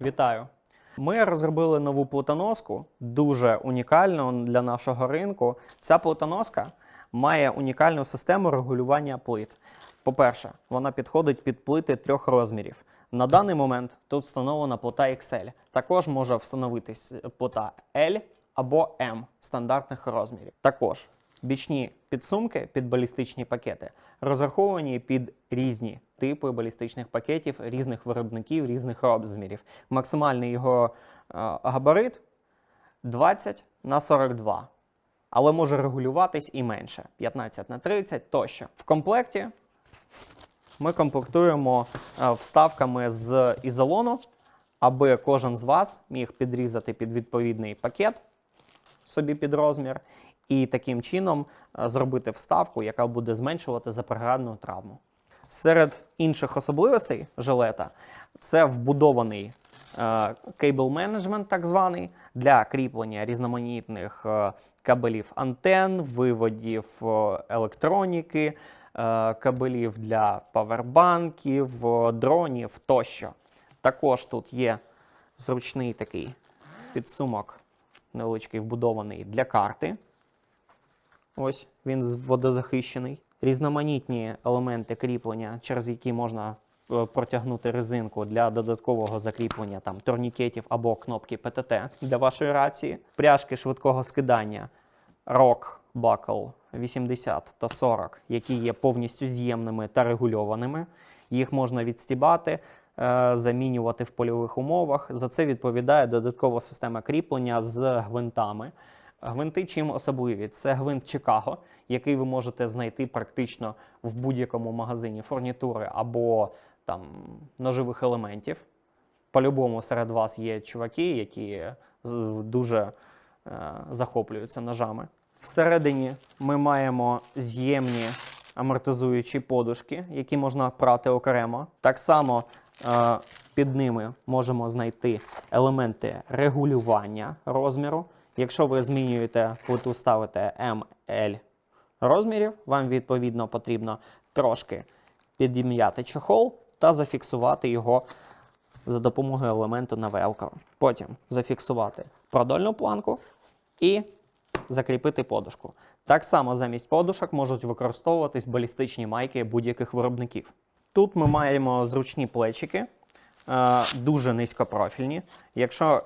Вітаю! Ми розробили нову плитоноску, дуже унікальну для нашого ринку. Ця плитоноска має унікальну систему регулювання плит. По-перше, вона підходить під плити трьох розмірів. На даний момент тут встановлена плита XL. Також може встановитись плита L або M стандартних розмірів. Також бічні підсумки під балістичні пакети розраховані під різні типи балістичних пакетів різних виробників, різних розмірів. Максимальний його е, габарит 20 на 42, але може регулюватись і менше 15 на 30 тощо. В комплекті ми комплектуємо е, вставками з ізолону, аби кожен з вас міг підрізати під відповідний пакет собі під розмір, і таким чином е, зробити вставку, яка буде зменшувати запригарну травму. Серед інших особливостей жилета це вбудований кейбл менеджмент, так званий, для кріплення різноманітних е, кабелів антен, виводів е, електроніки, е, кабелів для павербанків, е, дронів тощо. Також тут є зручний такий підсумок, невеличкий вбудований для карти. Ось він водозахищений. Різноманітні елементи кріплення, через які можна е, протягнути резинку для додаткового закріплення там турнікетів або кнопки ПТТ для вашої рації. Пряжки швидкого скидання ROC Buckle 80 та 40, які є повністю з'ємними та регульованими. Їх можна відстібати, е, замінювати в польових умовах. За це відповідає додаткова система кріплення з гвинтами. Гвинти чим особливі? Це гвинт Чикаго, який ви можете знайти практично в будь-якому магазині фурнітури або там ножових елементів. По-любому серед вас є чуваки, які дуже е, захоплюються ножами. Всередині ми маємо з'ємні амортизуючі подушки, які можна прати окремо. Так само е, під ними можемо знайти елементи регулювання розміру. Якщо ви змінюєте плиту, ставите ML розмірів, вам відповідно потрібно трошки підім'яти чохол та зафіксувати його за допомогою елементу на велкро. Потім зафіксувати продольну планку і закріпити подушку. Так само замість подушок можуть використовуватись балістичні майки будь-яких виробників. Тут ми маємо зручні плечики, е, дуже низькопрофільні. Якщо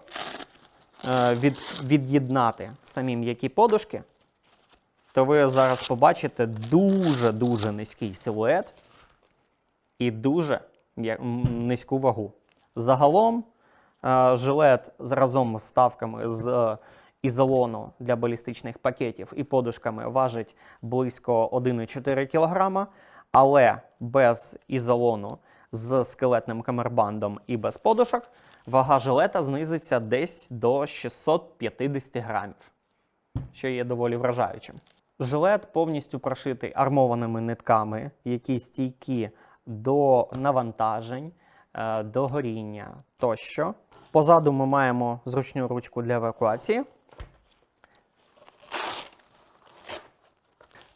від, від'єднати самі м'які подушки, то ви зараз побачите дуже-дуже низький силует і дуже низьку вагу. Загалом е, жилет разом з ставками з е, ізолону для балістичних пакетів і подушками важить близько 1,4 кг, але без ізолону з скелетним камербандом і без подушок вага жилета знизиться десь до 650 грамів що є доволі вражаючим. Жилет повністю прошитий армованими нитками, які стійкі до навантажень, е, до горіння тощо. Позаду ми маємо зручну ручку для евакуації.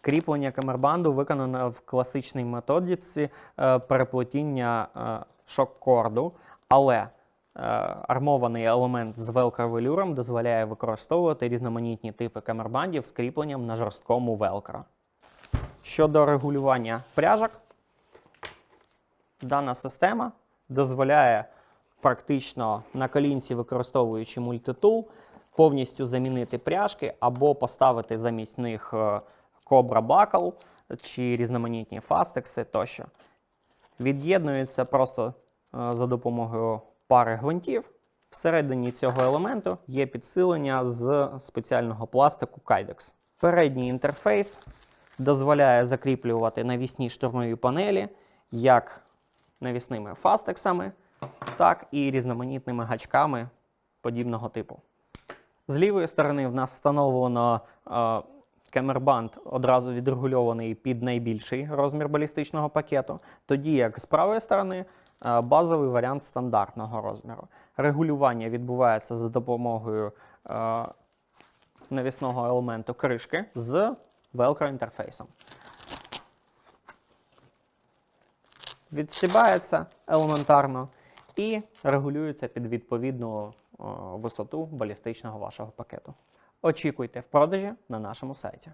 Кріплення камербанду виконано в класичній методиці е, переплетіння е, шок-корду, але армований елемент з велкро-велюром дозволяє використовувати різноманітні типи камербандів з кріпленням на жорсткому велкро. Щодо регулювання пряжок, дана система дозволяє практично на колінці, використовуючи мультитул, повністю замінити пряжки або поставити замість них е, Cobra Buckle чи різноманітні фастекси тощо. Від'єднується просто е, за допомогою пари гвинтів. Всередині цього елементу є підсилення з спеціального пластику Kydex. Передній інтерфейс дозволяє закріплювати навісні штурмові панелі як навісними фастексами, так і різноманітними гачками подібного типу. З лівої сторони в нас встановлено е, камербанд одразу відрегульований під найбільший розмір балістичного пакету, тоді як з правої сторони базовий варіант стандартного розміру. Регулювання відбувається за допомогою е, навісного елементу кришки з велкро інтерфейсом. Відстібається елементарно і регулюється під відповідну е, висоту балістичного вашого пакету. Очікуйте в продажі на нашому сайті.